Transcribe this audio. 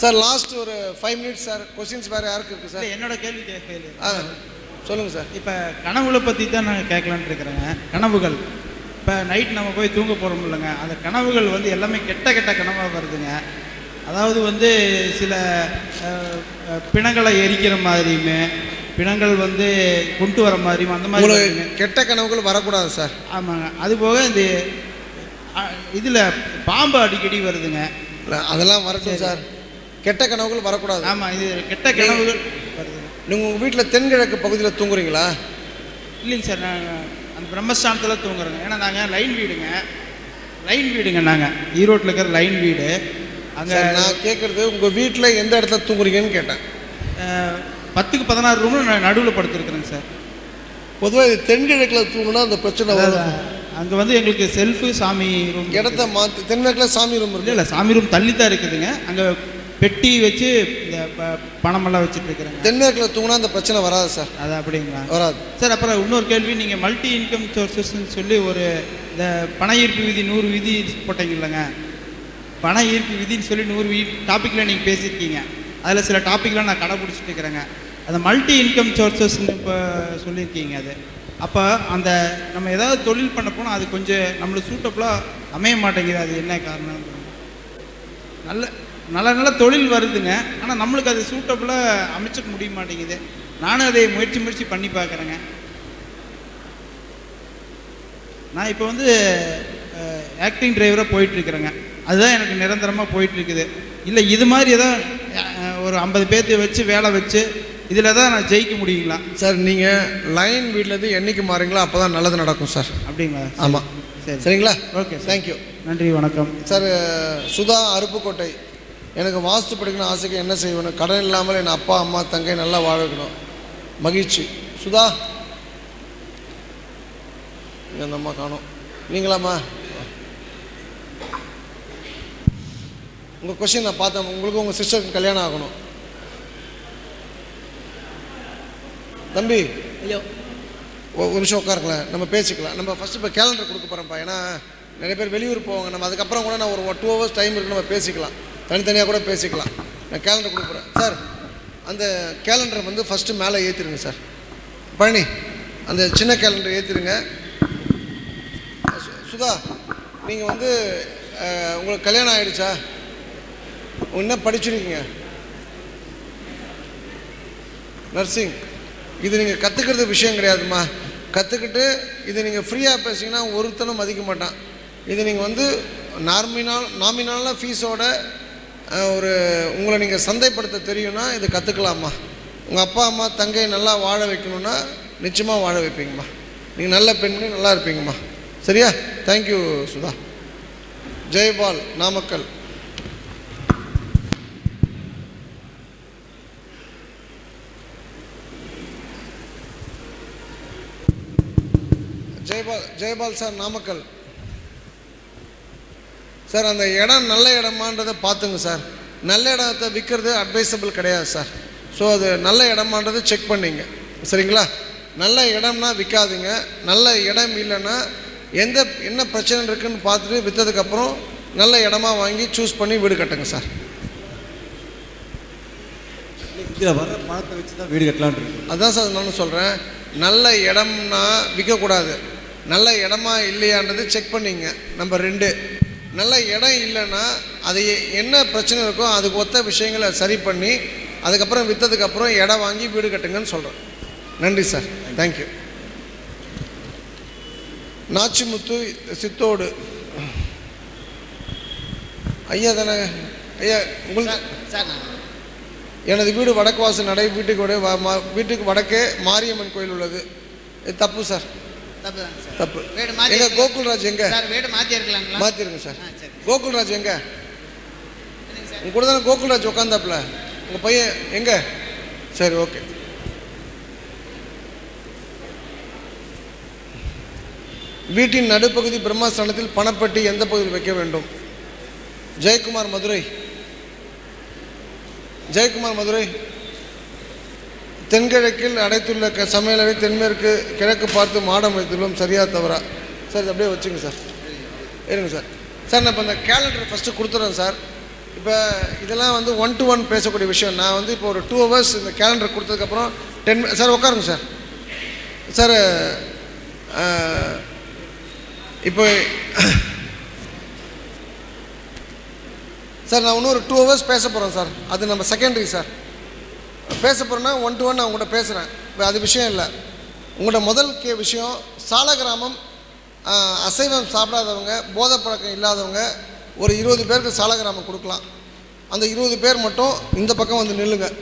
Sir last ஒரு five minutes sir questions வேறு யாருக்கு இருக்குது சார் என்னோட கேள்வி ஆ சொல்லுங்கள் சார் இப்போ கனவுகளை பற்றி தான் நான் கேட்கலான்ட்டு இருக்கிறேங்க கனவுகள். இப்போ நைட் நம்ம போய் தூங்க போகிறோம் இல்லைங்க. அந்த கனவுகள் வந்து எல்லாமே கெட்ட கெட்ட கனவாக வருதுங்க. அதாவது வந்து சில பிணங்களை எரிக்கிற மாதிரியுமே பிணங்கள் வந்து கொண்டு வர மாதிரியும் அந்த மாதிரி. கெட்ட கனவுகள் வரக்கூடாது சார் ஆமாங்க. அது போக இந்த இதில் பாம்பு அடிக்கடி வருதுங்க. அதெல்லாம் வரட்டும் சார். கெட்ட கனவுகள் வரக்கூடாது. ஆமாம் இது கெட்ட கனவுகள் வருதுங்க நீங்கள் உங்கள் வீட்டில் தென்கிழக்கு பகுதியில் தூங்குறீங்களா? இல்லைங்க சார் நாங்கள் அந்த பிரம்மஸ்தானத்தில் தூங்குறோங்க. ஏன்னா நாங்கள் லைன் வீடுங்க. லைன் வீடுங்க நாங்கள் ஈரோட்டில் இருக்கிற லைன் வீடு. அங்கே நான் கேட்குறது உங்கள் வீட்டில் எந்த இடத்துல தூங்குறீங்கன்னு கேட்டேன். பத்துக்கு பதினாறு ரூமில் நான் நடுவில் படுத்துருக்குறேங்க சார். பொதுவாக இது தென்கிழக்கில் தூங்குனா அந்த பிரச்சனை வரும் அங்கே வந்து எங்களுக்கு செல்ஃபு சாமி ரூம் இடத்த மாற்றி தென்கிழக்கில் சாமி ரூம் இல்லை இல்லை சாமி ரூம் தள்ளி தான் இருக்குதுங்க. அங்கே பெட்டி வச்சு இந்த ப- பணமெல்லாம் வச்சுட்டு இருக்கிறேங்க தென்மேற்கில் தூங்கினா அந்த பிரச்சனை வராது சார் அது அப்படிங்களா? வராது. சார் அப்புறம் இன்னொரு கேள்வி நீங்கள் மல்டி இன்கம் சோர்சஸ்ன்னு சொல்லி ஒரு இந்த பண ஈர்ப்பு விதி நூறு விதி போட்டீங்க இல்லைங்க பண ஈர்ப்பு விதின்னு சொல்லி நூறு வி டாப்பிக்கில் நீங்கள் பேசியிருக்கீங்க. அதில் சில டாப்பிக்லாம் நான் கடைப்பிடிச்சிட்டு இருக்கிறேங்க அந்த மல்டி இன்கம் சோர்சஸ்ன்னு இப்போ சொல்லியிருக்கீங்க அது. அப்போ அந்த நம்ம ஏதாவது தொழில் பண்ண போனால் அது கொஞ்சம் நம்மளுக்கு சூட்டபுளாக அமைய மாட்டேங்குது. அது என்ன காரணம் நல்ல நல்ல நல்ல தொழில் வருதுங்க. ஆனால் நம்மளுக்கு அது சூட்டபுளாக அமைச்சிக்க முடிய மாட்டேங்குது. நானும் அதை முயற்சி முயற்சி பண்ணி பார்க்குறேங்க. நான் இப்போ வந்து ஆக்டிங் டிரைவராக போயிட்டுருக்குறேங்க. அதுதான் எனக்கு நிரந்தரமாக போயிட்டுருக்குது. இல்லை இது மாதிரி ஏதாவது அஹ், ஒரு ஐம்பது பேர்த்து வச்சு வேலை வச்சு இதில் தான் நான் ஜெயிக்க முடியுங்களா? சார் நீங்கள் லைன் வீட்டிலேருந்து என்னைக்கு மாறீங்களோ அப்போ தான் நல்லது நடக்கும் சார். அப்படிங்களா? ஆமாம் சரி. சரிங்களா? ஓகே தேங்க்யூ நன்றி வணக்கம். சார் சுதா அருப்புக்கோட்டை. எனக்கு வாஸ்து படிக்கணும் ஆசைக்கு என்ன செய்வேணும் கடன் இல்லாமல் என் அப்பா அம்மா தங்கை நல்லா வாழ வைக்கணும் மகிழ்ச்சி. சுதா? அந்த அம்மா காணோம். நீங்களாம்மா? உங்கள் கொஸ்டின் நான் பார்த்தேன். உங்களுக்கு உங்கள் சிஸ்டருக்கு கல்யாணம் ஆகணும். தம்பி? ஐயோ ஒரு நிமிஷம் உட்காருங்களேன். நம்ம பேசிக்கலாம். நம்ம ஃபஸ்ட்டு இப்போ கேலண்டர் கொடுக்க போகிறோம்ப்பா ஏன்னா நிறைய பேர் வெளியூர் போவாங்க. நம்ம அதுக்கப்புறம் கூட நான் ஒரு டூ ஹவர்ஸ் டைம் இருக்கு நம்ம பேசிக்கலாம். தனித்தனியாக கூட பேசிக்கலாம். நான் கேலண்டர் கொடுக்குறேன் சார் அந்த கேலண்டரை வந்து ஃபஸ்ட்டு மேலே ஏற்றிருங்க சார் பழனி அந்த சின்ன கேலண்டர் ஏற்றிருங்க சுதா நீங்கள் வந்து உங்களுக்கு கல்யாணம் ஆகிடுச்சா என்ன படிச்சிருக்கீங்க? நர்சிங் இது நீங்கள் கற்றுக்கிறது விஷயம் கிடையாதும்மா. கற்றுக்கிட்டு இது நீங்கள் ஃப்ரீயாக பேசிங்கன்னா ஒருத்தனும் மதிக்க மாட்டான். இது நீங்கள் வந்து நார்மினால் நாமினால ஃபீஸோட ஒரு உங்களை நீங்கள் சந்தைப்படுத்த தெரியும்னா இது கற்றுக்கலாம்மா உங்கள் அப்பா அம்மா தங்கை நல்லா வாழ வைக்கணும்னா நிச்சயமாக வாழ வைப்பீங்கம்மா. நீங்கள் நல்ல பெண்மணி நல்லா இருப்பீங்கம்மா. சரியா? Thank you Sudha. Jayapal Namakkal. Jayapal Jayapal sir Namakkal. Sir அந்த இடம் நல்ல இடமான்றதை பார்த்துங்க சார். நல்ல இடத்த விற்கிறது அட்வைசபிள் கிடையாது சார். ஸோ அது நல்ல இடமான்றதை செக் பண்ணிங்க. சரிங்களா? நல்ல இடம்னா விற்காதீங்க நல்ல இடம் இல்லைன்னா எந்த என்ன பிரச்சனை இருக்குன்னு பார்த்துட்டு விற்றதுக்கப்புறம் நல்ல இடமா வாங்கி சூஸ் பண்ணி வீடு கட்டுங்க சார். இதில் வர பணத்தை வச்சு தான் வீடு கட்டலான்னு இருக்கு. அதான் சார் நானும் சொல்கிறேன் நல்ல இடம்னா விற்கக்கூடாது நல்ல இடமா இல்லையான்றது செக் பண்ணிங்க. நம்பர் ரெண்டு. நல்ல இடம் இல்லைன்னா அது என்ன பிரச்சனை இருக்கோ அதுக்கு ஒத்த விஷயங்களை சரி பண்ணி அதுக்கப்புறம் விற்றதுக்கப்புறம் இடம் வாங்கி வீடு கட்டுங்கன்னு சொல்கிறேன் நன்றி சார். தேங்க்யூ நாச்சிமுத்து சித்தோடு. ஐயா தானே? ஐயா உங்களுக்கு எனது வீடு வடக்கு வாசல் நடை வீட்டுக்கு வீட்டுக்கு வடக்கே மாரியம்மன் கோயில் உள்ளது. இது தப்பு சார். தப்பு. எங்க கோகுல்ராஜ் எங்க? மாத்திருங்க சார். கோகுல்ராஜ் எங்க? உங்க கூட தானே கோகுல்ராஜ் உட்காந்தாப்புல உங்க பையன் எங்க? சரி ஓகே. வீட்டின் நடுப்பகுதி பிரம்மாஸ்தானத்தில் பணப்பட்டி எந்த பகுதியில் வைக்க வேண்டும்? ஜெயக்குமார் மதுரை. ஜெயக்குமார் மதுரை. தென்கிழக்கில் அடைத்துள்ள க சமையலறை தென்மேற்கு கிழக்கு பார்த்து மாடம் வைத்துள்ளோம். சரியா தவறா? சார் இது அப்படியே வச்சுங்க சார். இருங்க சார். சார் நான் இப்போ இந்த கேலண்டர் ஃபஸ்ட்டு கொடுத்துட்றேன் சார். இப்போ இதெல்லாம் வந்து ஒன் டு ஒன் பேசக்கூடிய விஷயம். நான் வந்து இப்போ ஒரு டூ ஹவர்ஸ் இந்த கேலண்டர் கொடுத்ததுக்கப்புறம் டென் சார் உட்காருங்க சார். சார் இப்போ சார் நான் இன்னும் ஒரு டூ ஹவர்ஸ் பேச போகிறேன் சார். அது நம்ம செகண்டரி சார். பேச போகிறேன்னா ஒன் டு ஒன் நான் உங்கள்கிட்ட பேசுகிறேன் இப்போ அது விஷயம் இல்லை. உங்களோட முதல் கே விஷயம் சாலகிராமம் அசைவம் சாப்பிடாதவங்க போதை பழக்கம் இல்லாதவங்க ஒரு இருபது பேருக்கு சாலகிராமம் கொடுக்கலாம். அந்த இருபது பேர் மட்டும் இந்த பக்கம் வந்து நில்லுங்கள்